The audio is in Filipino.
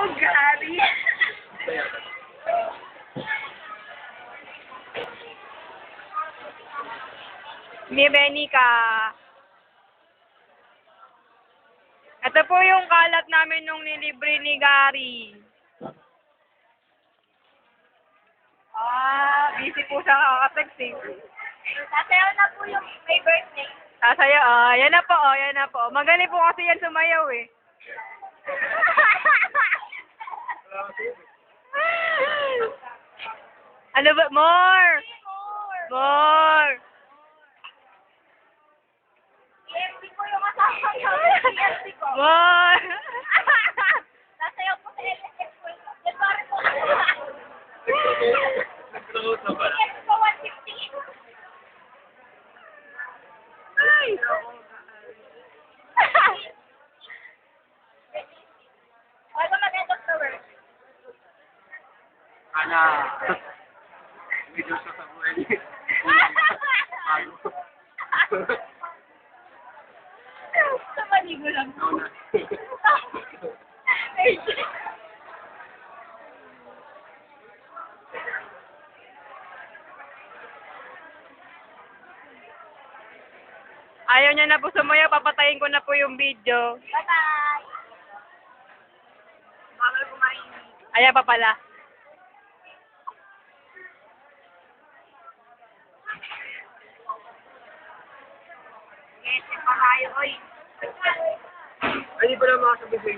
Oh, Gary. Ni Benny ka. Ito po yung kalat namin nung nilibre ni Gary. Ah, busy po siya kakatext eh. Sasayaw na po yung may birthday. Sasaya, ah, yan na po, oh, yan na po. Magaling po kasi yan sumayaw eh. ano ba? More! More! EMC ko yung asawa niya. EMC ko. More! Sasayaw po sa LSS ko. Yan pare po. Nag-close na pala. EMC ko 150. Ay! Ana. Video siya sa buhay niya. Ano? Sa maligo lang. No, na. Ayaw niya na po sumayaw, papatayin ko na po yung video. Bye-bye. Bawal kumain. Ayan pa pala. Ay, di pala makasabay sa